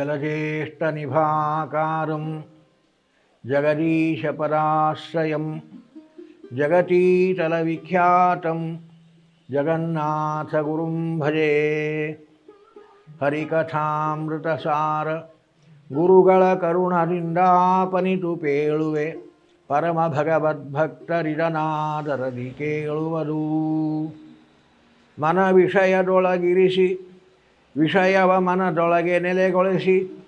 जलज्येष्ठनिभाकारं जगदीशपराश्रयं जगतीतलविख्यातं जगन्नाथगुरुं भजे ಹರಿಕಥಾಮೃತಸಾರ ಗುರುಗಳ ಕರುಣದಿಂದಾಪನಿತು ಪೇಳುವೆ ಪರಮ ಭಗವದ್ಭಕ್ತರಿದನಾದರದಿ ಕೇಳುವುದು ಮನ ವಿಷಯದೊಳಗಿರಿಸಿ ವಿಷಯವ ಮನದೊಳಗೆ ನೆಲೆಗೊಳಿಸಿ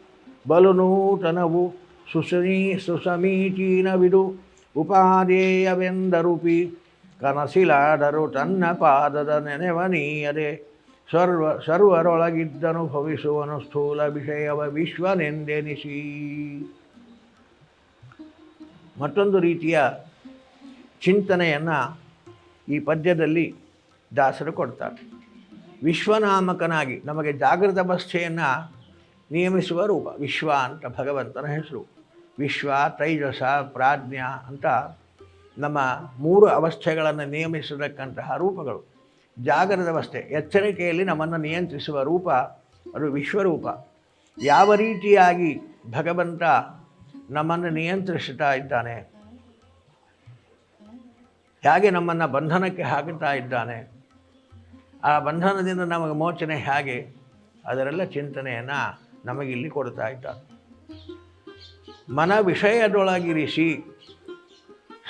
ಬಲು ನೂತನವು ಸುಸಮೀ ಸುಸಮೀಚೀನವಿದು ಉಪಾದೇಯವೆಂದರೂಪಿ ಕನಸಿಲಾದರು ತನ್ನ ಪಾದದ ನೆನೆವನೀಯದೆ ಸರ್ವ ಸರ್ವರೊಳಗಿದ್ದನುಭವಿಸುವನು ಸ್ಥೂಲ ವಿಷಯವ ವಿಶ್ವನೆಂದೆನಿಸಿ. ಮತ್ತೊಂದು ರೀತಿಯ ಚಿಂತನೆಯನ್ನು ಈ ಪದ್ಯದಲ್ಲಿ ದಾಸರು ಕೊಡ್ತಾರೆ. ವಿಶ್ವನಾಮಕನಾಗಿ ನಮಗೆ ಜಾಗೃತ ಅವಸ್ಥೆಯನ್ನು ನಿಯಮಿಸುವ ರೂಪ. ವಿಶ್ವ ಅಂತ ಭಗವಂತನ ಹೆಸರು. ವಿಶ್ವ, ತೈಜಸ, ಪ್ರಾಜ್ಞ ಅಂತ ನಮ್ಮ ಮೂರು ಅವಸ್ಥೆಗಳನ್ನು ನಿಯಮಿಸತಕ್ಕಂತಹ ರೂಪಗಳು. ಜಾಗರದ ಅವಸ್ಥೆ, ಎಚ್ಚರಿಕೆಯಲ್ಲಿ ನಮ್ಮನ್ನು ನಿಯಂತ್ರಿಸುವ ರೂಪ, ಅದು ವಿಶ್ವರೂಪ. ಯಾವ ರೀತಿಯಾಗಿ ಭಗವಂತ ನಮ್ಮನ್ನು ನಿಯಂತ್ರಿಸುತ್ತಾ ಇದ್ದಾನೆ? ಹೇಗೆ ನಮ್ಮನ್ನು ಬಂಧನಕ್ಕೆ ಹಾಕುತ್ತಾ ಇದ್ದಾನೆ? ಆ ಬಂಧನದಿಂದ ನಮಗೆ ಮೋಚನೆ ಹೇಗೆ? ಅದರೆಲ್ಲ ಚಿಂತನೆಯನ್ನು ನಮಗಿಲ್ಲಿ ಕೊಡ್ತಾ ಇದ್ದ ಮನ ವಿಷಯದೊಳಗಿರಿಸಿ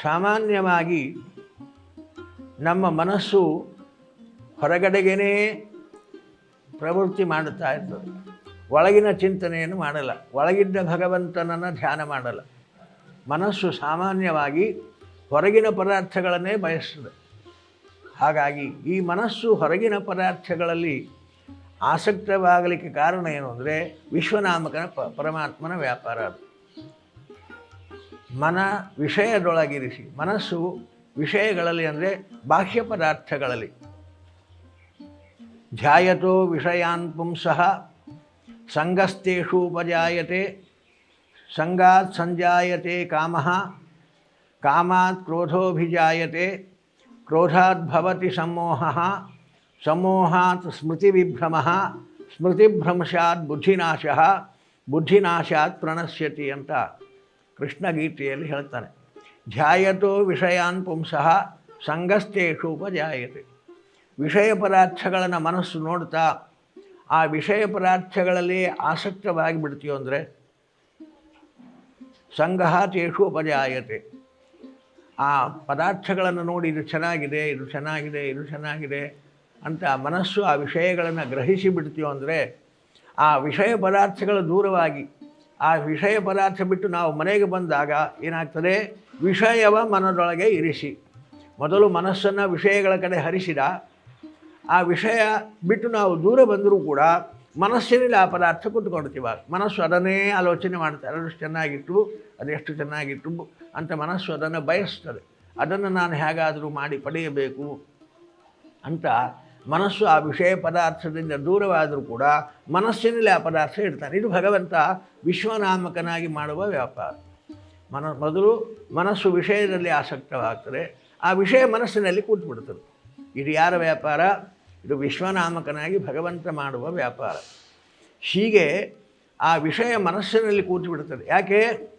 ಸಾಮಾನ್ಯವಾಗಿ ನಮ್ಮ ಮನಸ್ಸು ಹೊರಗಡೆಗೇ ಪ್ರವೃತ್ತಿ ಮಾಡುತ್ತಾ ಇರ್ತದೆ. ಒಳಗಿನ ಚಿಂತನೆಯನ್ನು ಮಾಡಲ್ಲ. ಒಳಗಿದ್ದ ಭಗವಂತನನ್ನು ಧ್ಯಾನ ಮಾಡಲ್ಲ. ಮನಸ್ಸು ಸಾಮಾನ್ಯವಾಗಿ ಹೊರಗಿನ ಪದಾರ್ಥಗಳನ್ನೇ ಬಯಸ್ತದೆ. ಹಾಗಾಗಿ ಈ ಮನಸ್ಸು ಹೊರಗಿನ ಪದಾರ್ಥಗಳಲ್ಲಿ ಆಸಕ್ತವಾಗಲಿಕ್ಕೆ ಕಾರಣ ಏನು ಅಂದರೆ ವಿಶ್ವನಾಮಕನ ಪ ಪರಮಾತ್ಮನ ವ್ಯಾಪಾರ ಅದು. ಮನ ವಿಷಯದೊಳಗಿರಿಸಿ, ಮನಸ್ಸು ವಿಷಯಗಳಲ್ಲಿ ಅಂದರೆ ಬಾಹ್ಯ ಪದಾರ್ಥಗಳಲ್ಲಿ. ಧ್ಯಾಯತೋ ವಿಷಯಾನ್ ಪುಂಸಃ ಸಂಗಸ್ತೇಷು ಉಪಜಾಯತೆ ಸಂಗಾತ್ ಸಂಜಾಯತೆ ಕಾಮಃ, ಕಾಮಾತ್ ಕ್ರೋಧೋಭಿಜಾಯತೆ ಕ್ರೋಧಾತ್ ಭವತಿ ಸಮೋಹ ಸಮೋಹಾತ್ ಸ್ಮೃತಿವಿಭ್ರಮ ಸ್ಮೃತಿಭ್ರಂಶಾತ್ ಬುದ್ಧಿನಾಶಃ ಬುದ್ಧಿನಾಶಾತ್ ಪ್ರಣಶ್ಯತಿ ಅಂತ ಕೃಷ್ಣ ಗೀತೆಯಲ್ಲಿ ಹೇಳ್ತಾನೆ. ಧ್ಯಾಯತೋ ವಿಷಯಾನ್ ಪುಂಸಃ ಸಂಗಸ್ತೇಷು ಉಪಜಾಯತೆ. ವಿಷಯ ಪದಾರ್ಥಗಳನ್ನು ಮನಸ್ಸು ನೋಡ್ತಾ, ಆ ವಿಷಯ ಪದಾರ್ಥಗಳಲ್ಲಿ ಆಸಕ್ತವಾಗಿ ಬಿಡ್ತೀಯೋ ಅಂದರೆ ಸಂಗಹ ತೇಷು ಉಪಜಾಯತೆ. ಆ ಪದಾರ್ಥಗಳನ್ನು ನೋಡಿ ಇದು ಚೆನ್ನಾಗಿದೆ ಇದು ಚೆನ್ನಾಗಿದೆ ಇದು ಚೆನ್ನಾಗಿದೆ ಅಂತ ಮನಸ್ಸು ಆ ವಿಷಯಗಳನ್ನು ಗ್ರಹಿಸಿ ಬಿಡ್ತೀವೋ ಅಂದರೆ ಆ ವಿಷಯ ಪದಾರ್ಥಗಳ ದೂರವಾಗಿ, ಆ ವಿಷಯ ಪದಾರ್ಥ ಬಿಟ್ಟು ನಾವು ಮನೆಗೆ ಬಂದಾಗ ಏನಾಗ್ತದೆ? ವಿಷಯವ ಮನದೊಳಗೆ ಇರಿಸಿ. ಮೊದಲು ಮನಸ್ಸನ್ನು ವಿಷಯಗಳ ಕಡೆ ಹರಿಸಿದ, ಆ ವಿಷಯ ಬಿಟ್ಟು ನಾವು ದೂರ ಬಂದರೂ ಕೂಡ ಮನಸ್ಸಿನಲ್ಲಿ ಆ ಪದಾರ್ಥ ಕೂತ್ಕೊಳ್ತೀವ ಮನಸ್ಸು ಅದನ್ನೇ ಆಲೋಚನೆ ಮಾಡ್ತಾರೆ ಅದಷ್ಟು ಚೆನ್ನಾಗಿತ್ತು, ಅದೆಷ್ಟು ಚೆನ್ನಾಗಿತ್ತು ಅಂತ ಮನಸ್ಸು ಅದನ್ನು ಬಯಸ್ತದೆ. ಅದನ್ನು ನಾನು ಹೇಗಾದರೂ ಮಾಡಿ ಪಡೆಯಬೇಕು ಅಂತ ಮನಸ್ಸು ಆ ವಿಷಯ ಪದಾರ್ಥದಿಂದ ದೂರವಾದರೂ ಕೂಡ ಮನಸ್ಸಿನಲ್ಲಿ ಆ ಪದಾರ್ಥ ಇಡ್ತಾರೆ. ಇದು ಭಗವಂತ ವಿಶ್ವನಾಮಕನಾಗಿ ಮಾಡುವ ವ್ಯಾಪಾರ. ಮನ ಮೊದಲು ಮನಸ್ಸು ವಿಷಯದಲ್ಲಿ ಆಸಕ್ತವಾಗ್ತದೆ. ಆ ವಿಷಯ ಮನಸ್ಸಿನಲ್ಲಿ ಕೂತ್ಬಿಡ್ತದೆ. ಇದು ಯಾರ ವ್ಯಾಪಾರ? ಇದು ವಿಶ್ವನಾಮಕನಾಗಿ ಭಗವಂತ ಮಾಡುವ ವ್ಯಾಪಾರ. ಹೀಗೆ ಆ ವಿಷಯ ಮನಸ್ಸಿನಲ್ಲಿ ಕೂತು ಬಿಡ್ತದೆ ಯಾಕೆ?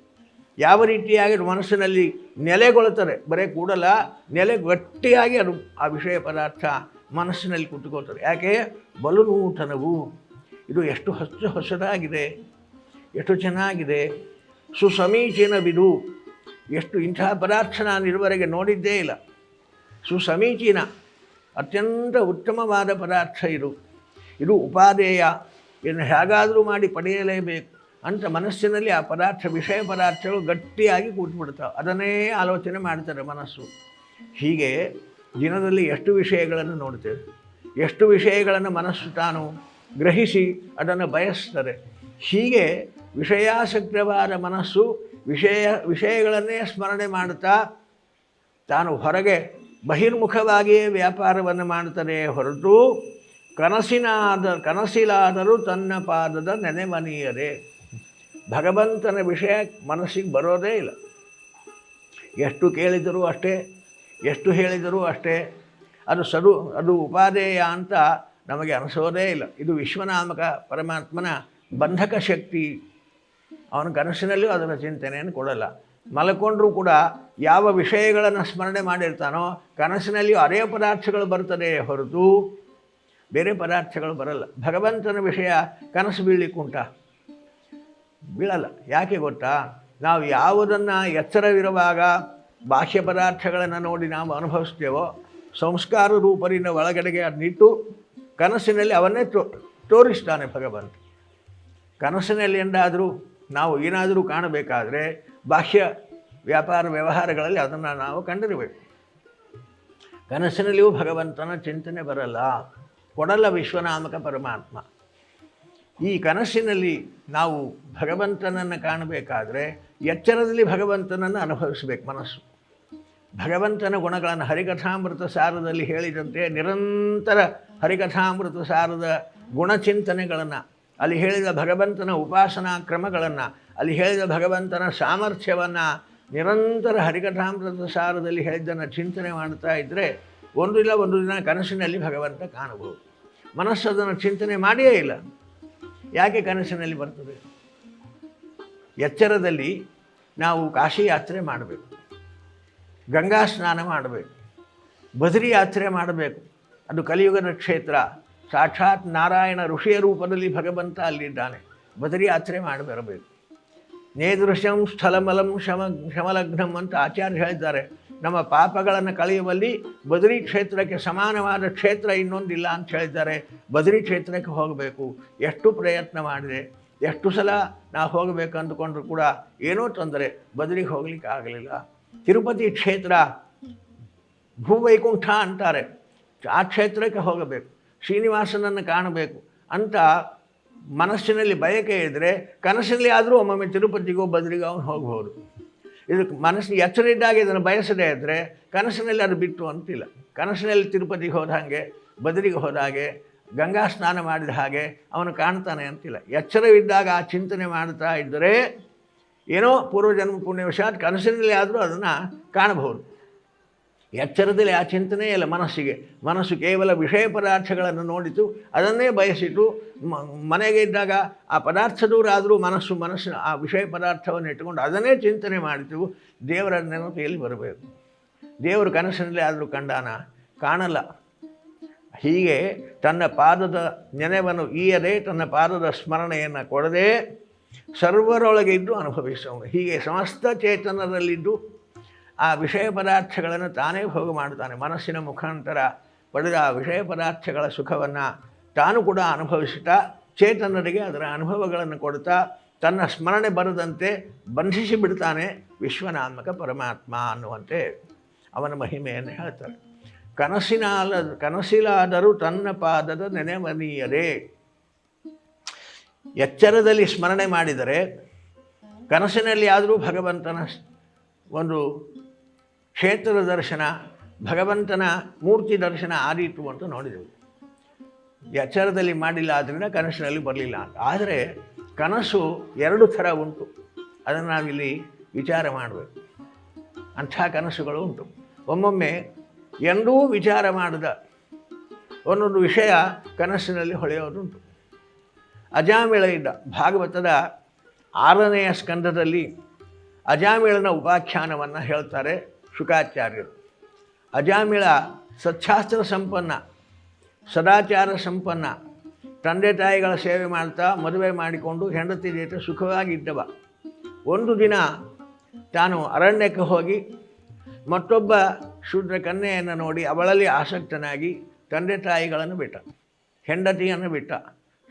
ಯಾವ ರೀತಿಯಾಗಿ ಮನಸ್ಸಿನಲ್ಲಿ ನೆಲೆಗೊಳ್ಳುತ್ತದೆ? ಬರೀ ಕೂಡಲ ನೆಲೆ ಗಟ್ಟಿಯಾಗಿ ಅದು ಆ ವಿಷಯ ಪದಾರ್ಥ ಮನಸ್ಸಿನಲ್ಲಿ ಕುಟ್ಟುಕೊಳ್ತಾರೆ ಯಾಕೆ? ಬಲು ನೂತನವು ಇದು ಎಷ್ಟು ಹಚ್ಚ ಹೊಸದಾಗಿದೆ ಎಷ್ಟು ಚೆನ್ನಾಗಿದೆ. ಸುಸಮೀಚೀನವಿದು ಎಷ್ಟು ಇಂತಹ ಪದಾರ್ಥ ನಾನು ಇದುವರೆಗೆ ನೋಡಿದ್ದೇ ಇಲ್ಲ. ಸುಸಮೀಚೀನ, ಅತ್ಯಂತ ಉತ್ತಮವಾದ ಪದಾರ್ಥ ಇದು. ಇದು ಉಪಾದೇಯ ಇದನ್ನು ಹೇಗಾದರೂ ಮಾಡಿ ಪಡೆಯಲೇಬೇಕು. ಅಂತ ಮನಸ್ಸಿನಲ್ಲಿ ಆ ಪದಾರ್ಥ, ವಿಷಯ ಪದಾರ್ಥಗಳು ಗಟ್ಟಿಯಾಗಿ ಕೂತ್ಬಿಡ್ತಾವೆ. ಅದನ್ನೇ ಆಲೋಚನೆ ಮಾಡ್ತಾರೆ ಮನಸ್ಸು. ಹೀಗೆ ದಿನದಲ್ಲಿ ಎಷ್ಟು ವಿಷಯಗಳನ್ನು ನೋಡ್ತೇವೆ? ಎಷ್ಟು ವಿಷಯಗಳನ್ನು ಮನಸ್ಸು ತಾನು ಗ್ರಹಿಸಿ ಅದನ್ನು ಬಯಸ್ತಾರೆ? ಹೀಗೆ ವಿಷಯಾಸಕ್ತವಾದ ಮನಸ್ಸು ವಿಷಯ, ವಿಷಯಗಳನ್ನೇ ಸ್ಮರಣೆ ಮಾಡುತ್ತಾ ತಾನು ಹೊರಗೆ ಬಹಿರ್ಮುಖವಾಗಿಯೇ ವ್ಯಾಪಾರವನ್ನು ಮಾಡುತ್ತದೆ ಹೊರತು ಕನಸಿನಾದ, ಕನಸಿಲಾದರೂ ತನ್ನ ಪಾದದ ನೆನೆಮನಿಯದೆ. ಭಗವಂತನ ವಿಷಯ ಮನಸ್ಸಿಗೆ ಬರೋದೇ ಇಲ್ಲ. ಎಷ್ಟು ಕೇಳಿದರೂ ಅಷ್ಟೇ, ಎಷ್ಟು ಹೇಳಿದರೂ ಅಷ್ಟೇ, ಅದು ಸದು, ಅದು ಉಪಾದೇಯ ಅಂತ ನಮಗೆ ಅನಿಸೋದೇ ಇಲ್ಲ. ಇದು ವಿಶ್ವನಾಮಕ ಪರಮಾತ್ಮನ ಬಂಧಕ ಶಕ್ತಿ. ಅವನ ಕನಸಿನಲ್ಲಿಯೂ ಅದರ ಚಿಂತನೆಯನ್ನು ಕೊಡಲ್ಲ. ಮಲ್ಕೊಂಡ್ರೂ ಕೂಡ ಯಾವ ವಿಷಯಗಳನ್ನು ಸ್ಮರಣೆ ಮಾಡಿರ್ತಾನೋ ಕನಸಿನಲ್ಲಿಯೂ ಅದೇ ಪದಾರ್ಥಗಳು ಬರ್ತದೆ ಹೊರತು ಬೇರೆ ಪದಾರ್ಥಗಳು ಬರಲ್ಲ. ಭಗವಂತನ ವಿಷಯ ಕನಸು ಬೀಳಲಿಕ್ಕುಂಟ? ಬೀಳಲ್ಲ ಯಾಕೆ ಗೊತ್ತಾ? ನಾವು ಯಾವುದನ್ನು ಎಚ್ಚರವಿರುವಾಗ ಬಾಹ್ಯ ಪದಾರ್ಥಗಳನ್ನು ನೋಡಿ ನಾವು ಅನುಭವಿಸ್ತೇವೋ, ಸಂಸ್ಕಾರ ರೂಪದಿಂದ ಒಳಗಡೆಗೆ ಅದನ್ನಿಟ್ಟು ಕನಸಿನಲ್ಲಿ ಅವನ್ನೇ ತೋ, ತೋರಿಸ್ತಾನೆ ಭಗವಂತ. ಕನಸಿನಲ್ಲಿ ಎಂದಾದರೂ ನಾವು ಏನಾದರೂ ಕಾಣಬೇಕಾದರೆ ಬಾಹ್ಯ ವ್ಯಾಪಾರ ವ್ಯವಹಾರಗಳಲ್ಲಿ ಅದನ್ನು ನಾವು ಕಂಡಿರಬೇಕು. ಕನಸಿನಲ್ಲಿಯೂ ಭಗವಂತನ ಚಿಂತನೆ ಬರಲ್ಲ. ಕೊಡಲ್ಲ ವಿಶ್ವನಾಮಕ ಪರಮಾತ್ಮ. ಈ ಕನಸಿನಲ್ಲಿ ನಾವು ಭಗವಂತನನ್ನು ಕಾಣಬೇಕಾದ್ರೆ ಎಚ್ಚರದಲ್ಲಿ ಭಗವಂತನನ್ನು ಅನುಭವಿಸಬೇಕು ಮನಸ್ಸು. ಭಗವಂತನ ಗುಣಗಳನ್ನು ಹರಿಕಥಾಮೃತ ಸಾರದಲ್ಲಿ ಹೇಳಿದಂತೆ ನಿರಂತರ ಹರಿಕಥಾಮೃತ ಸಾರದ ಗುಣಚಿಂತನೆಗಳನ್ನು, ಅಲ್ಲಿ ಹೇಳಿದ ಭಗವಂತನ ಉಪಾಸನಾ ಕ್ರಮಗಳನ್ನು, ಅಲ್ಲಿ ಹೇಳಿದ ಭಗವಂತನ ಸಾಮರ್ಥ್ಯವನ್ನು ನಿರಂತರ ಹರಿಕಥಾಮೃತ ಸಾರದಲ್ಲಿ ಹೇಳಿದ್ದನ್ನು ಚಿಂತನೆ ಮಾಡ್ತಾ ಇದ್ದರೆ ಒಂದು ಇಲ್ಲ, ಒಂದು ದಿನ ಕನಸಿನಲ್ಲಿ ಭಗವಂತ ಕಾಣಬಹುದು. ಮನಸ್ಸು ಅದನ್ನು ಚಿಂತನೆ ಮಾಡಿಯೇ ಇಲ್ಲ. ಯಾಕೆ ಕನಸಿನಲ್ಲಿ ಬರ್ತದೆ? ಎಚ್ಚರದಲ್ಲಿ ನಾವು ಕಾಶಿ ಯಾತ್ರೆ ಮಾಡಬೇಕು. ಗಂಗಾ ಸ್ನಾನ ಮಾಡಬೇಕು. ಬದರಿ ಯಾತ್ರೆ ಮಾಡಬೇಕು. ಅದು ಕಲಿಯುಗದ ಕ್ಷೇತ್ರ. ಸಾಕ್ಷಾತ್ ನಾರಾಯಣ ಋಷಿಯ ರೂಪದಲ್ಲಿ ಭಗವಂತ ಅಲ್ಲಿದ್ದಾನೆ. ಬದರಿ ಯಾತ್ರೆ ಮಾಡಿ ಬರಬೇಕು. ನೇದೃಶ್ಯಂ ಸ್ಥಳಮಲಂ ಶಮ ಶಮಲಗ್ನಂ ಅಂತ ಆಚಾರ್ಯ ಹೇಳಿದ್ದಾರೆ. ನಮ್ಮ ಪಾಪಗಳನ್ನು ಕಳೆಯುವಲ್ಲಿ ಬದರಿ ಕ್ಷೇತ್ರಕ್ಕೆ ಸಮಾನವಾದ ಕ್ಷೇತ್ರ ಇನ್ನೊಂದಿಲ್ಲ ಅಂತ ಹೇಳಿದ್ದಾರೆ. ಬದರಿ ಕ್ಷೇತ್ರಕ್ಕೆ ಹೋಗಬೇಕು. ಎಷ್ಟು ಪ್ರಯತ್ನ ಮಾಡಿದೆ, ಎಷ್ಟು ಸಲ ನಾವು ಹೋಗಬೇಕು ಅಂದುಕೊಂಡ್ರು ಕೂಡ ಏನೋ ತೊಂದರೆ, ಬದರಿಗೆ ಹೋಗ್ಲಿಕ್ಕೆ ಆಗಲಿಲ್ಲ. ತಿರುಪತಿ ಕ್ಷೇತ್ರ ಭೂವೈಕುಂಠ ಅಂತಾರೆ. ಆ ಕ್ಷೇತ್ರಕ್ಕೆ ಹೋಗಬೇಕು. ಶ್ರೀನಿವಾಸನನ್ನು ಕಾಣಬೇಕು. ಅಂತ ಮನಸ್ಸಿನಲ್ಲಿ ಬಯಕೆ ಇದ್ದರೆ ಕನಸಿನಲ್ಲಿ ಆದರೂ ಒಮ್ಮೊಮ್ಮೆ ತಿರುಪತಿಗೋ, ಬದರಿಗೋ ಅವನು ಹೋಗ್ಬೋದು. ಇದಕ್ಕೆ ಮನಸ್ಸು ಎಚ್ಚರ ಇದ್ದಾಗ ಇದನ್ನು ಬಯಸದೇ ಇದ್ದರೆ ಕನಸಿನಲ್ಲಿ ಅದು ಬಿಟ್ಟು ಅಂತಿಲ್ಲ. ಕನಸಿನಲ್ಲಿ ತಿರುಪತಿಗೆ ಹೋದ ಹಾಗೆ, ಬದರಿಗೆ ಹೋದ ಹಾಗೆ, ಗಂಗಾ ಸ್ನಾನ ಮಾಡಿದ ಹಾಗೆ ಅವನು ಕಾಣ್ತಾನೆ ಅಂತಿಲ್ಲ. ಎಚ್ಚರವಿದ್ದಾಗ ಆ ಚಿಂತನೆ ಮಾಡ್ತಾ ಇದ್ದರೆ ಏನೋ ಪೂರ್ವಜನ್ಮ ಪುಣ್ಯವಶಾತ್ ಕನಸಿನಲ್ಲಿ ಆದರೂ ಅದನ್ನು ಕಾಣಬಹುದು. ಎಚ್ಚರದಲ್ಲಿ ಆ ಚಿಂತನೆ ಇಲ್ಲ ಮನಸ್ಸಿಗೆ. ಮನಸ್ಸು ಕೇವಲ ವಿಷಯ ಪದಾರ್ಥಗಳನ್ನು ನೋಡಿತು, ಅದನ್ನೇ ಬಯಸಿತು. ಮನೆಗೆ ಇದ್ದಾಗ ಆ ಪದಾರ್ಥ ದೂರ ಆದರೂ ಮನಸ್ಸು ಮನಸ್ಸಿನ ಆ ವಿಷಯ ಪದಾರ್ಥವನ್ನು ಇಟ್ಟುಕೊಂಡು ಅದನ್ನೇ ಚಿಂತನೆ ಮಾಡಿತು. ದೇವರ ನೆನಪಿಯಲ್ಲಿ ಬರಬೇಕು. ದೇವರು ಕನಸಿನಲ್ಲಿ ಆದರೂ ಕಂಡಾನ? ಕಾಣಲ್ಲ. ಹೀಗೆ ತನ್ನ ಪಾದದ ನೆನೆವನ್ನು ಈಯದೆ ತನ್ನ ಪಾದದ ಸ್ಮರಣೆಯನ್ನು ಕೊಡದೆ ಸರ್ವರೊಳಗೆ ಇದ್ದು ಅನುಭವಿಸೋಣ ಹೀಗೆ ಸಮಸ್ತ ಚೇತನದಲ್ಲಿದ್ದು ಆ ವಿಷಯ ಪದಾರ್ಥಗಳನ್ನು ತಾನೇ ಭೋಗ ಮಾಡುತ್ತಾನೆ. ಮನಸ್ಸಿನ ಮುಖಾಂತರ ಪಡೆದ ಆ ವಿಷಯ ಪದಾರ್ಥಗಳ ಸುಖವನ್ನು ತಾನು ಕೂಡ ಅನುಭವಿಸುತ್ತಾ, ಚೇತನರಿಗೆ ಅದರ ಅನುಭವಗಳನ್ನು ಕೊಡ್ತಾ ತನ್ನ ಸ್ಮರಣೆ ಬರದಂತೆ ಬಂಧಿಸಿ ಬಿಡ್ತಾನೆ ವಿಶ್ವನಾತ್ಮಕ ಪರಮಾತ್ಮ ಅನ್ನುವಂತೆ ಅವನ ಮಹಿಮೆಯನ್ನು ಹೇಳ್ತಾರೆ. ಕನಸಿನಾಲ, ಕನಸಿಲಾದರೂ ತನ್ನ ಪಾದದ ನೆನೆಮನೀಯರೇ ಎಚ್ಚರದಲ್ಲಿ ಸ್ಮರಣೆ ಮಾಡಿದರೆ ಕನಸಿನಲ್ಲಿ ಆದರೂ ಭಗವಂತನ ಒಂದು ಕ್ಷೇತ್ರದ ದರ್ಶನ, ಭಗವಂತನ ಮೂರ್ತಿ ದರ್ಶನ ಆದೀತು ಅಂತ ನೋಡಿದೆವು. ಎಚ್ಚರದಲ್ಲಿ ಮಾಡಿಲ್ಲ ಆದ್ದರಿಂದ ಕನಸಿನಲ್ಲಿ ಬರಲಿಲ್ಲ ಅಂತ. ಆದರೆ ಕನಸು ಎರಡು ಥರ ಉಂಟು. ಅದನ್ನು ನಾವಿಲ್ಲಿ ವಿಚಾರ ಮಾಡಬೇಕು. ಅಂಥ ಕನಸುಗಳು ಉಂಟು. ಒಮ್ಮೊಮ್ಮೆ ಎಂದೂ ವಿಚಾರ ಮಾಡಿದ ಒಂದೊಂದು ವಿಷಯ ಕನಸಿನಲ್ಲಿ ಹೊಳೆಯೋದುಂಟು ಅಜಾಮಿಳ ಇದ್ದ ಭಾಗವತದ ಆರನೆಯ ಸ್ಕಂದದಲ್ಲಿ ಅಜಾಮಿಳನ ಉಪಾಖ್ಯಾನವನ್ನು ಹೇಳ್ತಾರೆ. ಶುಕಾಚಾರ್ಯರು ಅಜಾಮಿಳ ಸತ್ಶಾಸ್ತ್ರ ಸಂಪನ್ನ, ಸದಾಚಾರ ಸಂಪನ್ನ, ತಂದೆ ತಾಯಿಗಳ ಸೇವೆ ಮಾಡ್ತಾ ಮದುವೆ ಮಾಡಿಕೊಂಡು ಹೆಂಡತಿ ಜೊತೆ ಸುಖವಾಗಿದ್ದವ. ಒಂದು ದಿನ ತಾನು ಅರಣ್ಯಕ್ಕೆ ಹೋಗಿ ಮತ್ತೊಬ್ಬ ಶೂದ್ರ ಕನ್ಯೆಯನ್ನು ನೋಡಿ ಅವಳಲ್ಲಿ ಆಸಕ್ತನಾಗಿ ತಂದೆ ತಾಯಿಗಳನ್ನು ಬಿಟ್ಟ, ಹೆಂಡತಿಯನ್ನು ಬಿಟ್ಟ,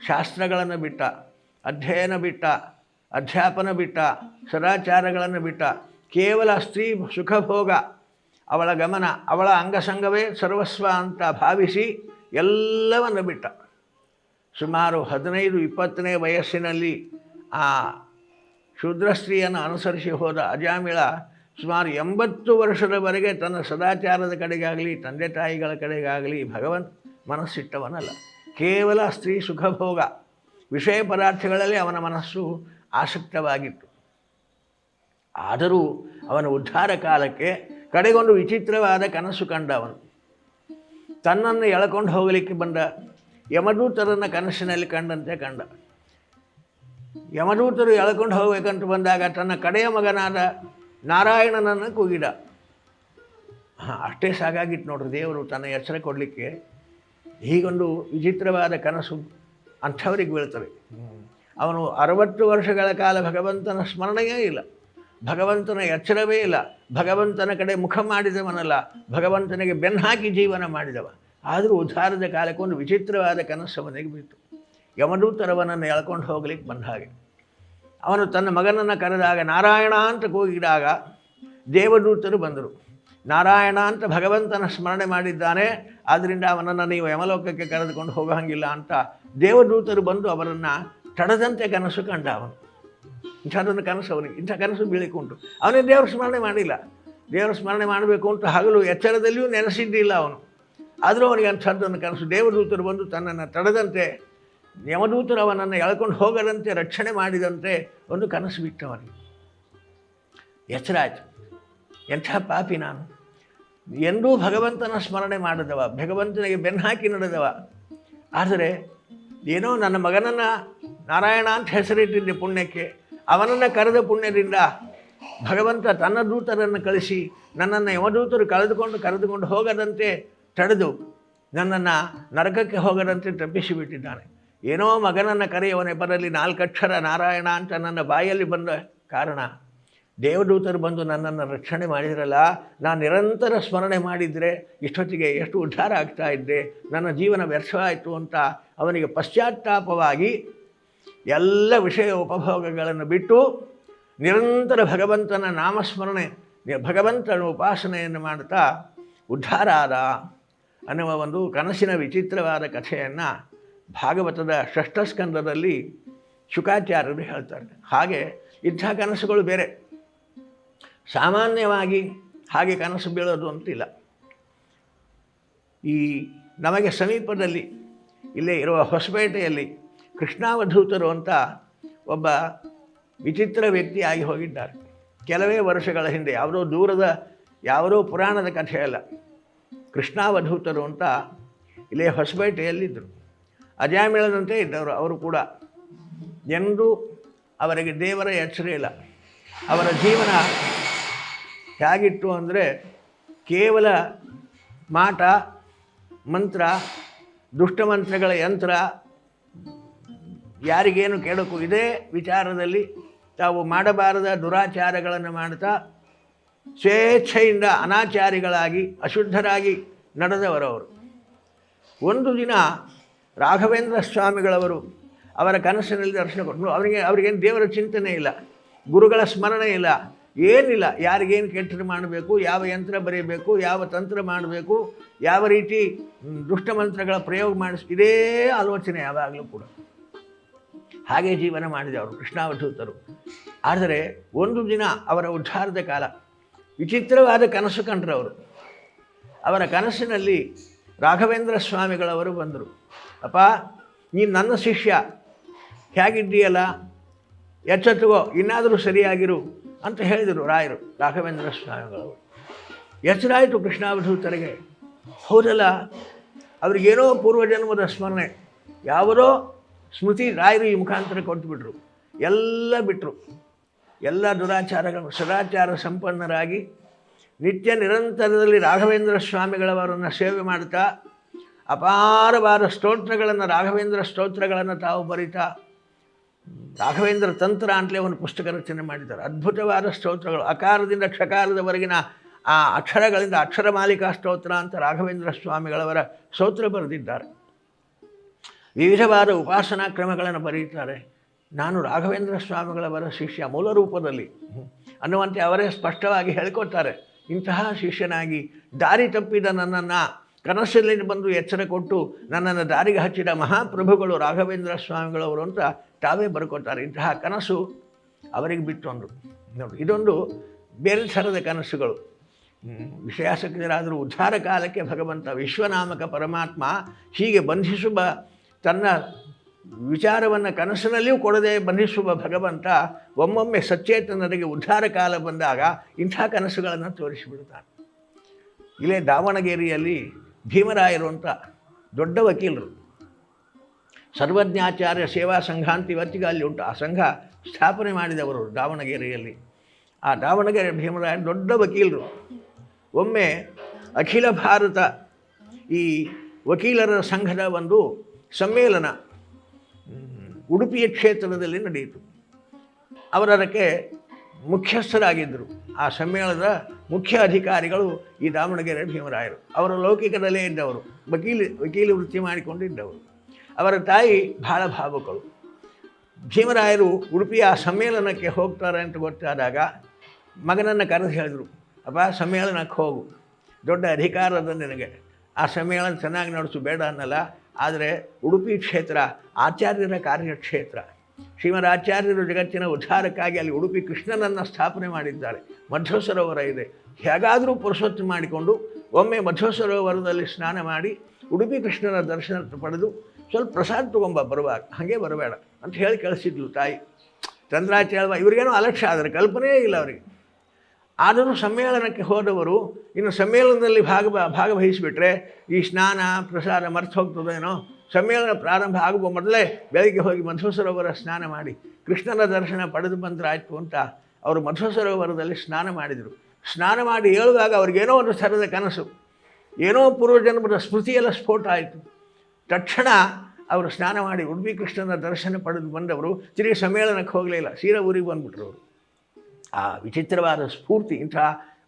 ಶಾಸ್ತ್ರಗಳನ್ನು ಬಿಟ್ಟ, ಅಧ್ಯಯನ ಬಿಟ್ಟ, ಅಧ್ಯಾಪನ ಬಿಟ್ಟ, ಸದಾಚಾರಗಳನ್ನು ಬಿಟ್ಟ ಕೇವಲ ಸ್ತ್ರೀ ಸುಖಭೋಗ. ಅವಳ ಗಮನ, ಅವಳ ಅಂಗಸಂಗವೇ ಸರ್ವಸ್ವ ಅಂತ ಭಾವಿಸಿ ಎಲ್ಲವನ್ನು ಬಿಟ್ಟ. ಸುಮಾರು ಹದಿನೈದು, ಇಪ್ಪತ್ತನೇ ವಯಸ್ಸಿನಲ್ಲಿ ಆ ಶೂದ್ರ ಸ್ತ್ರೀಯನ್ನು ಅನುಸರಿಸಿ ಹೋದ ಅಜಾಮಿಳ ಸುಮಾರು ಎಂಬತ್ತು ವರ್ಷದವರೆಗೆ ತನ್ನ ಸದಾಚಾರದ ಕಡೆಗಾಗಲಿ, ತಂದೆ ತಾಯಿಗಳ ಕಡೆಗಾಗಲಿ ಭಗವಂತ ಮನಸ್ಸಿಟ್ಟವನಲ್ಲ. ಕೇವಲ ಸ್ತ್ರೀ ಸುಖಭೋಗ. ವಿಷಯ ಪದಾರ್ಥಗಳಲ್ಲಿ ಅವನ ಮನಸ್ಸು ಆಸಕ್ತವಾಗಿತ್ತು. ಆದರೂ ಅವನ ಉದ್ಧಾರ ಕಾಲಕ್ಕೆ ಕಡೆಗೊಂದು ವಿಚಿತ್ರವಾದ ಕನಸು ಕಂಡ ಅವನು. ತನ್ನನ್ನು ಎಳಕೊಂಡು ಹೋಗಲಿಕ್ಕೆ ಬಂದ ಯಮದೂತರನ್ನು ಕನಸಿನಲ್ಲಿ ಕಂಡಂತೆ ಕಂಡ. ಯಮದೂತರು ಎಳ್ಕೊಂಡು ಹೋಗಬೇಕಂತ ಬಂದಾಗ ತನ್ನ ಕಡೆಯ ಮಗನಾದ ನಾರಾಯಣನನ್ನು ಕೂಗಿದ. ಅಷ್ಟೇ ಸಾಕಾಗಿತ್ತು ನೋಡ್ರಿ, ದೇವರು ತನ್ನ ಹೆಸರು ಕೊಡಲಿಕ್ಕೆ ಹೀಗೊಂದು ವಿಚಿತ್ರವಾದ ಕನಸು ಅಂಥವರಿಗೆ ಬೀಳ್ತವೆ. ಅವನು ಅರವತ್ತು ವರ್ಷಗಳ ಕಾಲ ಭಗವಂತನ ಸ್ಮರಣೆಯೇ ಇಲ್ಲ. ಭಗವಂತನ ಎಚ್ಚರವೇ ಇಲ್ಲ. ಭಗವಂತನ ಕಡೆ ಮುಖ ಮಾಡಿದವನಲ್ಲ. ಭಗವಂತನಿಗೆ ಬೆನ್ನು ಹಾಕಿ ಜೀವನ ಮಾಡಿದವ. ಆದರೂ ಉದ್ಧಾರದ ಕಾಲಕ್ಕೊಂದು ವಿಚಿತ್ರವಾದ ಕನಸು ಅವನಿಗೆ ಬಿತ್ತು ಯಮದೂತರವನನ್ನು ಎಳ್ಕೊಂಡು ಹೋಗ್ಲಿಕ್ಕೆ ಬಂದ ಹಾಗೆ. ಅವನು ತನ್ನ ಮಗನನ್ನು ಕರೆದಾಗ, ನಾರಾಯಣ ಅಂತ ಕೂಗಿದಾಗ ದೇವದೂತರು ಬಂದರು. ನಾರಾಯಣ ಅಂತ ಭಗವಂತನ ಸ್ಮರಣೆ ಮಾಡಿದ್ದಾನೆ. ಆದ್ದರಿಂದ ಅವನನ್ನು ನೀವು ಯಮಲೋಕಕ್ಕೆ ಕರೆದುಕೊಂಡು ಹೋಗೋ ಹಾಗಿಲ್ಲ ಅಂತ ದೇವದೂತರು ಬಂದು ಅವರನ್ನು ತಡದಂತೆ ಕನಸು ಕಂಡ ಅವನು. ಇಂಥದ್ದೊಂದು ಕನಸು ಅವನಿಗೆ. ಇಂಥ ಕನಸು ಬೀಳಿಕೆ ಉಂಟು ಅವನೇ ದೇವರ ಸ್ಮರಣೆ ಮಾಡಿಲ್ಲ. ದೇವರ ಸ್ಮರಣೆ ಮಾಡಬೇಕು ಅಂತ ಹಗಲು ಎಚ್ಚರದಲ್ಲಿಯೂ ನೆನೆಸಿದ್ದಿಲ್ಲ ಅವನು. ಆದರೂ ಅವನಿಗೆ ಅಂಥದ್ದೊಂದು ಕನಸು. ದೇವದೂತರು ಬಂದು ತನ್ನನ್ನು ತಡೆದಂತೆ, ಯಮದೂತರು ಅವನನ್ನು ಎಳ್ಕೊಂಡು ಹೋಗದಂತೆ, ರಕ್ಷಣೆ ಮಾಡಿದಂತೆ ಒಂದು ಕನಸು ಬಿಟ್ಟು ಅವನಿಗೆ. ಎಂಥ ಪಾಪಿ ನಾನು. ಎಂದೂ ಭಗವಂತನ ಸ್ಮರಣೆ ಮಾಡದವ, ಭಗವಂತನಿಗೆ ಬೆನ್ನು ಹಾಕಿ ನಡೆದವ. ಆದರೆ, ಏನೋ ನನ್ನ ಮಗನನ್ನು ನಾರಾಯಣ ಅಂತ ಹೆಸರಿಟ್ಟಿದ್ದೆ ಪುಣ್ಯಕ್ಕೆ. ಅವನನ್ನು ಕರೆದ ಪುಣ್ಯದಿಂದ ಭಗವಂತ ತನ್ನ ದೂತರನ್ನು ಕಳಿಸಿ ನನ್ನನ್ನು ಯಮದೂತರು ಕಳೆದುಕೊಂಡು ಕರೆದುಕೊಂಡು ಹೋಗದಂತೆ ತಡೆದು ನನ್ನನ್ನು ನರಕಕ್ಕೆ ಹೋಗದಂತೆ ತಪ್ಪಿಸಿಬಿಟ್ಟಿದ್ದಾನೆ ಏನೋ ಮಗನನ್ನು ಕರೆಯುವ ಬರಲಿ, ನಾಲ್ಕಕ್ಷರ ನಾರಾಯಣ ಅಂತ ನನ್ನ ಬಾಯಲ್ಲಿ ಬಂದ ಕಾರಣ ದೇವದೂತರು ಬಂದು ನನ್ನನ್ನು ರಕ್ಷಣೆ ಮಾಡಿದ್ರಲ್ಲ, ನಾನು ನಿರಂತರ ಸ್ಮರಣೆ ಮಾಡಿದರೆ ಇಷ್ಟೊತ್ತಿಗೆ ಎಷ್ಟು ಉದ್ಧಾರ ಆಗ್ತಾ ಇದ್ದೆ, ನನ್ನ ಜೀವನ ವ್ಯರ್ಥವಾಯಿತು ಅಂತ ಅವನಿಗೆ ಪಶ್ಚಾತ್ತಾಪವಾಗಿ ಎಲ್ಲ ವಿಷಯ ಉಪಭೋಗಗಳನ್ನು ಬಿಟ್ಟು ನಿರಂತರ ಭಗವಂತನ ನಾಮಸ್ಮರಣೆ ಭಗವಂತನ ಉಪಾಸನೆಯನ್ನು ಮಾಡ್ತಾ ಉದ್ಧಾರ ಆದ ಅನ್ನುವ ಒಂದು ಕನಸಿನ ವಿಚಿತ್ರವಾದ ಕಥೆಯನ್ನು ಭಾಗವತದ ಷಷ್ಠಸ್ಕಂದದಲ್ಲಿ ಶುಕಾಚಾರ್ಯರು ಹೇಳ್ತಾರೆ. ಹಾಗೆ ಇಂಥ ಕನಸುಗಳು ಬೇರೆ. ಸಾಮಾನ್ಯವಾಗಿ ಹಾಗೆ ಕನಸು ಬೀಳೋದು ಅಂತಿಲ್ಲ. ಈ ನಮಗೆ ಸಮೀಪದಲ್ಲಿ ಇಲ್ಲೇ ಇರುವ ಹೊಸಪೇಟೆಯಲ್ಲಿ ಕೃಷ್ಣಾವಧೂತರು ಅಂತ ಒಬ್ಬ ವಿಚಿತ್ರ ವ್ಯಕ್ತಿ ಆಗಿ ಹೋಗಿದ್ದಾರೆ. ಕೆಲವೇ ವರ್ಷಗಳ ಹಿಂದೆ, ಯಾವುದೋ ದೂರದ, ಯಾವುದೋ ಪುರಾಣದ ಕಥೆ ಅಲ್ಲ. ಕೃಷ್ಣಾವಧೂತರು ಅಂತ ಇಲ್ಲೇ ಹೊಸಪೇಟೆಯಲ್ಲಿದ್ದರು. ಅಜಾಮಿಳದಂತೆ ಇದ್ದವರು, ಅವರು ಕೂಡ. ಎಂದೂ ಅವರಿಗೆ ದೇವರ ಎಚ್ಚರ ಇಲ್ಲ. ಅವರ ಜೀವನ ಹೇಗಿತ್ತು ಅಂದರೆ ಕೇವಲ ಮಾಟ, ಮಂತ್ರ, ದುಷ್ಟಮಂತ್ರಗಳ ಯಂತ್ರ ಯಾರಿಗೇನು ಕೇಳೋಕ್ಕೂ ಇದೇ ವಿಚಾರದಲ್ಲಿ ತಾವು ಮಾಡಬಾರದ ದುರಾಚಾರಗಳನ್ನು ಮಾಡ್ತಾ ಸ್ವೇಚ್ಛೆಯಿಂದ ಅನಾಚಾರಿಗಳಾಗಿ, ಅಶುದ್ಧರಾಗಿ ನಡೆದವರವರು. ಒಂದು ದಿನ ರಾಘವೇಂದ್ರ ಸ್ವಾಮಿಗಳವರು ಅವರ ಕನಸಿನಲ್ಲಿ ದರ್ಶನ ಕೊಟ್ಟರು ಅವರಿಗೆ, ಅವರಿಗೇನು ದೇವರ ಚಿಂತನೆ ಇಲ್ಲ, ಗುರುಗಳ ಸ್ಮರಣೆ ಇಲ್ಲ, ಏನಿಲ್ಲ, ಯಾರಿಗೇನು ಕೆಟ್ಟರು ಮಾಡಬೇಕು, ಯಾವ ಯಂತ್ರ ಬರೀಬೇಕು, ಯಾವ ತಂತ್ರ ಮಾಡಬೇಕು, ಯಾವ ರೀತಿ ದುಷ್ಟಮಂತ್ರಗಳ ಪ್ರಯೋಗ ಮಾಡಿಸ್ ಇದೇ ಆಲೋಚನೆ ಯಾವಾಗಲೂ ಕೂಡ. ಹಾಗೆ ಜೀವನ ಮಾಡಿದವರು ಕೃಷ್ಣಾವಧೂತರು. ಆದರೆ ಒಂದು ದಿನ ಅವರ ಉದ್ಧಾರದ ಕಾಲ, ವಿಚಿತ್ರವಾದ ಕನಸು ಕಂಡ್ರು ಅವರು ಅವರ ಕನಸಿನಲ್ಲಿ ರಾಘವೇಂದ್ರ ಸ್ವಾಮಿಗಳವರು ಬಂದರು. ಅಪ್ಪ, ನೀನು ನನ್ನ ಶಿಷ್ಯ ಹೇಗಿದ್ದೀಯಲ್ಲ ಎಚ್ಚೆತ್ತುಗೋ ಇನ್ನಾದರೂ ಸರಿಯಾಗಿರು ಅಂತ ಹೇಳಿದರು ರಾಯರು, ರಾಘವೇಂದ್ರ ಸ್ವಾಮಿಗಳವರು. ಎಚ್ಚರಾಯಿತು ಕೃಷ್ಣಾವಧೂತರಿಗೆ. ಹೌದಲ್ಲ, ಅವ್ರಿಗೇನೋ ಪೂರ್ವಜನ್ಮದ ಸ್ಮರಣೆ, ಯಾವುದೋ ಸ್ಮೃತಿ ರಾಯರು ಈ ಮುಖಾಂತರ ಕೊಟ್ಟುಬಿಟ್ರು ಎಲ್ಲ ಬಿಟ್ಟರು ಎಲ್ಲ ದುರಾಚಾರಗಳು, ಸದಾಚಾರ ಸಂಪನ್ನರಾಗಿ ನಿತ್ಯ ನಿರಂತರದಲ್ಲಿ ರಾಘವೇಂದ್ರ ಸ್ವಾಮಿಗಳವರನ್ನು ಸೇವೆ ಮಾಡ್ತಾ, ಅಪಾರವಾದ ಸ್ತೋತ್ರಗಳನ್ನು, ರಾಘವೇಂದ್ರ ಸ್ತೋತ್ರಗಳನ್ನು ತಾವು ಬರಿತಾ, ರಾಘವೇಂದ್ರ ತಂತ್ರ ಅಂತಲೇ ಒಂದು ಪುಸ್ತಕ ರಚನೆ ಮಾಡಿದ್ದಾರೆ. ಅದ್ಭುತವಾದ ಸ್ತೋತ್ರಗಳು. ಅಕಾರದಿಂದ ಕ್ಷಕಾರದವರೆಗಿನ ಆ ಅಕ್ಷರಗಳಿಂದ ಅಕ್ಷರ ಮಾಲಿಕಾ ಸ್ತೋತ್ರ ಅಂತ ರಾಘವೇಂದ್ರ ಸ್ವಾಮಿಗಳವರ ಸ್ತೋತ್ರ ಬರೆದಿದ್ದಾರೆ. ವಿವಿಧವಾದ ಉಪಾಸನಾ ಕ್ರಮಗಳನ್ನು ಬರೆಯುತ್ತಾರೆ. ನಾನು ರಾಘವೇಂದ್ರ ಸ್ವಾಮಿಗಳವರ ಶಿಷ್ಯ ಮೂಲ ರೂಪದಲ್ಲಿ. ಅನ್ನುವಂತೆ ಅವರೇ ಸ್ಪಷ್ಟವಾಗಿ ಹೇಳ್ಕೊತಾರೆ ಇಂತಹ ಶಿಷ್ಯನಾಗಿ ದಾರಿ ತಪ್ಪಿದ ನನ್ನನ್ನು ಕನಸಲ್ಲಿ ಬಂದು ಎಚ್ಚರ ಕೊಟ್ಟು ನನ್ನನ್ನು ದಾರಿಗೆ ಹಚ್ಚಿದ ಮಹಾಪ್ರಭುಗಳು ರಾಘವೇಂದ್ರ ಸ್ವಾಮಿಗಳವರು ಅಂತ ತಾವೇ ಬರ್ಕೊತಾರೆ ಇಂತಹ ಕನಸು ಅವರಿಗೆ ಬಿಟ್ಟು ಅಂದರು ನೋಡಿ, ಇದೊಂದು ಬೇರೆ ಥರದ ಕನಸುಗಳು ವಿಷಯಾಸಕ್ತರಾದರೂ ಉದ್ಧಾರ ಕಾಲಕ್ಕೆ ಭಗವಂತ ವಿಶ್ವನಾಮಕ ಪರಮಾತ್ಮ ಹೀಗೆ ಬಂಧಿಸುವ ತನ್ನ ವಿಚಾರವನ್ನು ಕನಸಿನಲ್ಲಿಯೂ ಕೊಡದೆ ಬಂಧಿಸುವ ಭಗವಂತ ಒಮ್ಮೊಮ್ಮೆ ಸಚೇತನರಿಗೆ ಉದ್ಧಾರ ಕಾಲ ಬಂದಾಗ ಇಂಥ ಕನಸುಗಳನ್ನು ತೋರಿಸಿಬಿಡ್ತಾನೆ. ಇಲ್ಲೇ ದಾವಣಗೆರೆಯಲ್ಲಿ ಭೀಮರಾಯರು ಅಂತ ದೊಡ್ಡ ವಕೀಲರು. ಸರ್ವಜ್ಞಾಚಾರ್ಯ ಸೇವಾ ಸಂಘ ಅಂತ ಇವತ್ತಿಗೆ ಅಲ್ಲಿ ಉಂಟು. ಆ ಸಂಘ ಸ್ಥಾಪನೆ ಮಾಡಿದವರು ದಾವಣಗೆರೆಯಲ್ಲಿ. ಆ ದಾವಣಗೆರೆ ಭೀಮರಾಯ ದೊಡ್ಡ ವಕೀಲರು. ಒಮ್ಮೆ ಅಖಿಲ ಭಾರತ ಈ ವಕೀಲರ ಸಂಘದ ಒಂದು ಸಮ್ಮೇಳನ, ಉಡುಪಿಯ ಕ್ಷೇತ್ರದಲ್ಲಿ ನಡೆಯಿತು. ಅವರು ಅದಕ್ಕೆ ಮುಖ್ಯಸ್ಥರಾಗಿದ್ದರು. ಆ ಸಮ್ಮೇಳನದ ಮುಖ್ಯ ಅಧಿಕಾರಿಗಳು ಈ ದಾವಣಗೆರೆ ಭೀಮರಾಯರು. ಅವರ ಲೌಕಿಕದಲ್ಲೇ ಇದ್ದವರು, ವಕೀಲಿ ವಕೀಲಿ ವೃತ್ತಿ ಮಾಡಿಕೊಂಡಿದ್ದವರು ಅವರ ತಾಯಿ ಬಹಳ ಭಾವುಕಳು. ಭೀಮರಾಯರು ಉಡುಪಿಯ ಸಮ್ಮೇಳನಕ್ಕೆ ಹೋಗ್ತಾರೆ ಅಂತ ಗೊತ್ತಾದಾಗ ಮಗನನ್ನು ಕರೆದು ಹೇಳಿದರು, ಅಪ್ಪ, ಸಮ್ಮೇಳನಕ್ಕೆ ಹೋಗು. ದೊಡ್ಡ ಅಧಿಕಾರದ ನಿನಗೆ. ಆ ಸಮ್ಮೇಳನ ಚೆನ್ನಾಗಿ ನಡೆಸು, ಬೇಡ ಅನ್ನಲ್ಲ. ಆದರೆ ಉಡುಪಿ ಕ್ಷೇತ್ರ ಆಚಾರ್ಯರ ಕಾರ್ಯಕ್ಷೇತ್ರ. ಶ್ರೀಮದ್ ಆಚಾರ್ಯರು ಜಗತ್ತಿನ ಉದ್ಧಾರಕ್ಕಾಗಿ ಅಲ್ಲಿ ಉಡುಪಿ ಕೃಷ್ಣನನ್ನು ಸ್ಥಾಪನೆ ಮಾಡಿದ್ದಾರೆ. ಮಧ್ವ ಸರೋವರ ಇದೆ. ಹೇಗಾದರೂ ಪುರುಷೊತ್ತು ಮಾಡಿಕೊಂಡು ಒಮ್ಮೆ ಮಧ್ವ ಸರೋವರದಲ್ಲಿ ಸ್ನಾನ ಮಾಡಿ ಉಡುಪಿ ಕೃಷ್ಣನ ದರ್ಶನ ಪಡೆದು ಸ್ವಲ್ಪ ಪ್ರಸಾದ ತೊಗೊಂಬ ಬರುವಾಗ, ಹಾಗೆ ಬರಬೇಡ ಅಂತ ಹೇಳಿ ಕಳಿಸಿದ್ಲು ತಾಯಿ. ಚಂದ್ರಾಚಾರ್ಯ, ಇವರಿಗೇನೋ ಅಲಕ್ಷ್ಯ ಆದರೆ ಕಲ್ಪನೆಯೇ ಇಲ್ಲ ಅವರಿಗೆ. ಆದರೂ ಸಮ್ಮೇಳನಕ್ಕೆ ಹೋದವರು ಇನ್ನು ಸಮ್ಮೇಳನದಲ್ಲಿ ಭಾಗ ಭಾಗವಹಿಸಿಬಿಟ್ರೆ ಈ ಸ್ನಾನ, ಪ್ರಸಾದ ಮರ್ತು ಹೋಗ್ತದೇನೋ, ಸಮ್ಮೇಳನ ಪ್ರಾರಂಭ ಆಗುವ ಮೊದಲೇ ಬೆಳಗ್ಗೆ ಹೋಗಿ ಮಧು ಸರೋವರ ಸ್ನಾನ ಮಾಡಿ, ಕೃಷ್ಣನ ದರ್ಶನ ಪಡೆದು ಬಂದ್ರೆ ಆಯಿತು ಅಂತ ಅವರು ಮಧು ಸರೋವರದಲ್ಲಿ ಸ್ನಾನ ಮಾಡಿದರು. ಸ್ನಾನ ಮಾಡಿ ಹೇಳುವಾಗ ಅವ್ರಿಗೇನೋ ಒಂದು ಥರದ ಕನಸು. ಏನೋ ಪೂರ್ವಜನ್ಮದ ಸ್ಮೃತಿಯೆಲ್ಲ ಸ್ಫೋಟ ಆಯಿತು. ತಕ್ಷಣ ಅವರು ಸ್ನಾನ ಮಾಡಿ ಉಡುಪಿ ಕೃಷ್ಣನ ದರ್ಶನ ಪಡೆದು ಬಂದವರು, ತಿರುಗಿ ಸಮ್ಮೇಳನಕ್ಕೆ ಹೋಗಲಿಲ್ಲ ಸೀರೆ ಊರಿಗೆ ಬಂದುಬಿಟ್ರು ಅವರು. ಆ ವಿಚಿತ್ರವಾದ ಸ್ಫೂರ್ತಿ, ಇಂಥ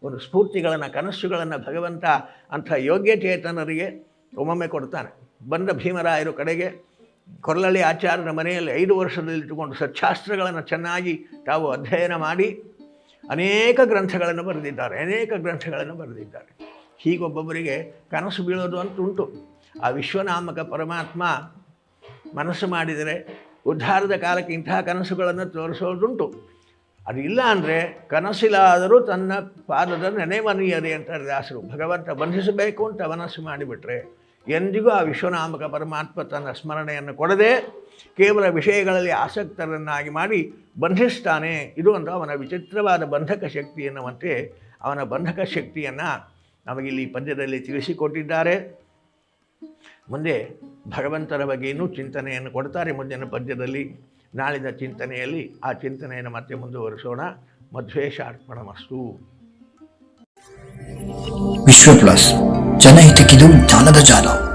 ಒಂದು ಸ್ಫೂರ್ತಿಗಳನ್ನು, ಕನಸುಗಳನ್ನು ಭಗವಂತ ಅಂಥ ಯೋಗ್ಯಚೇತನರಿಗೆ ಒಮ್ಮೊಮ್ಮೆ ಕೊಡ್ತಾನೆ. ಬಂದ ಭೀಮರಾಯರು ಕಡೆಗೆ ಕೊರಲಳ್ಳಿ ಆಚಾರ್ಯರ ಮನೆಯಲ್ಲಿ ಐದು ವರ್ಷದಲ್ಲಿ ಇಟ್ಟುಕೊಂಡು ಸಚ್ಛಾಸ್ತ್ರಗಳನ್ನು ಚೆನ್ನಾಗಿ ತಾವು ಅಧ್ಯಯನ ಮಾಡಿ ಅನೇಕ ಗ್ರಂಥಗಳನ್ನು ಬರೆದಿದ್ದಾರೆ, ಅನೇಕ ಗ್ರಂಥಗಳನ್ನು ಬರೆದಿದ್ದಾರೆ. ಹೀಗೊಬ್ಬೊಬ್ಬರಿಗೆ ಕನಸು ಬೀಳೋದು ಅಂತುಂಟು ಆ ವಿಶ್ವನಾಮಕ ಪರಮಾತ್ಮ ಮನಸ್ಸು ಮಾಡಿದರೆ ಉದ್ಧಾರದ ಕಾಲಕ್ಕೆ ಇಂತಹ ಕನಸುಗಳನ್ನು ತೋರಿಸೋದುಂಟು. ಅದು ಇಲ್ಲ ಅಂದರೆ ಕನಸಿಲಾದರೂ ತನ್ನ ಪಾದದ ನೆನೆಮನಿಯದೆ ಅಂತಾರೆ ದಾಸರು, ಭಗವಂತ ಬಂಧಿಸಬೇಕು ಅಂತ ಮನಸ್ಸು ಮಾಡಿಬಿಟ್ರೆ ಎಂದಿಗೂ ಆ ವಿಶ್ವನಾಮಕ ಪರಮಾತ್ಮ ತನ್ನ ಸ್ಮರಣೆಯನ್ನು ಕೊಡದೆ ಕೇವಲ ವಿಷಯಗಳಲ್ಲಿ ಆಸಕ್ತರನ್ನಾಗಿ ಮಾಡಿ ಬಂಧಿಸ್ತಾನೆ. ಇದು ಒಂದು ಅವನ ವಿಚಿತ್ರವಾದ ಬಂಧಕ ಶಕ್ತಿ ಎನ್ನುವಂತೆ ಅವನ ಬಂಧಕ ಶಕ್ತಿಯನ್ನು ನಮಗಿಲ್ಲಿ ಪದ್ಯದಲ್ಲಿ ತಿಳಿಸಿಕೊಟ್ಟಿದ್ದಾರೆ. ಮುಂದೆ ಭಗವಂತನ ಬಗ್ಗೆ ಇನ್ನೂ ಚಿಂತನೆಯನ್ನು ಕೊಡ್ತಾರೆ ಮುಂದಿನ ಪದ್ಯದಲ್ಲಿ. ನಾಳಿನ ಚಿಂತನೆಯಲ್ಲಿ ಆ ಚಿಂತನೆಯನ್ನು ಮತ್ತೆ ಮುಂದುವರಿಸೋಣ. ಮಧ್ವೇಶಾರ್ಪಣಮಸ್ತು ವಿಶ್ವ ಪ್ಲಸ್ ಜನಹಿತಕ್ಕಿದು ಜ್ಞಾನದ ಜಾಲ.